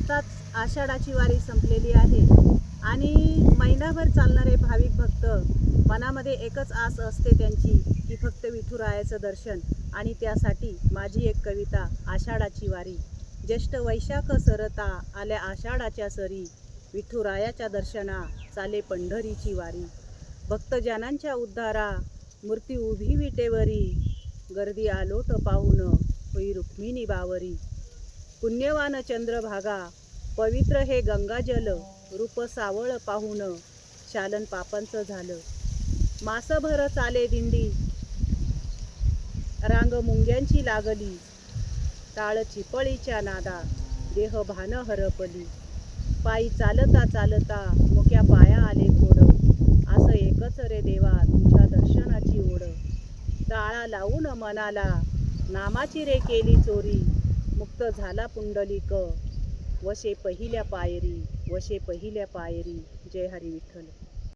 आत्ताच आषाढाची वारी संपलेली आहे. आणि महिनाभर चालणारे भाविक भक्त मनामध्ये एकच आस असते त्यांची की फक्त विठुरायाचं दर्शन आणि त्यासाठी माझी एक कविता आषाढाची वारी. ज्येष्ठ वैशाख सरता आल्या आषाढाच्या सरी विठुरायाच्या दर्शना चाले पंढरीची वारी. भक्तजनांच्या उद्धारा मूर्ती उभी विटेवरी गर्दी आलोट पाहून होई रुक्मिणी बावरी. पुण्यवान चंद्रभागा पवित्र हे गंगाजल रूप सावळ पाहून शालन पापांचं झालं. मासभर चाले दिंडी रांग मुंग्यांची लागली टाळ चिपळीच्या नादा देह भान हरपली. पायी चालता चालता मोक्या पाया आले फोड असं एकच रे देवा तुझ्या दर्शनाची ओढ. टाळा लावून मनाला नामाची रे केली चोरी मुक्त झाला पुंडलिक. वशे पहिल्या पायरी वशे पहिल्या पायरी. जय हरी विठ्ठल.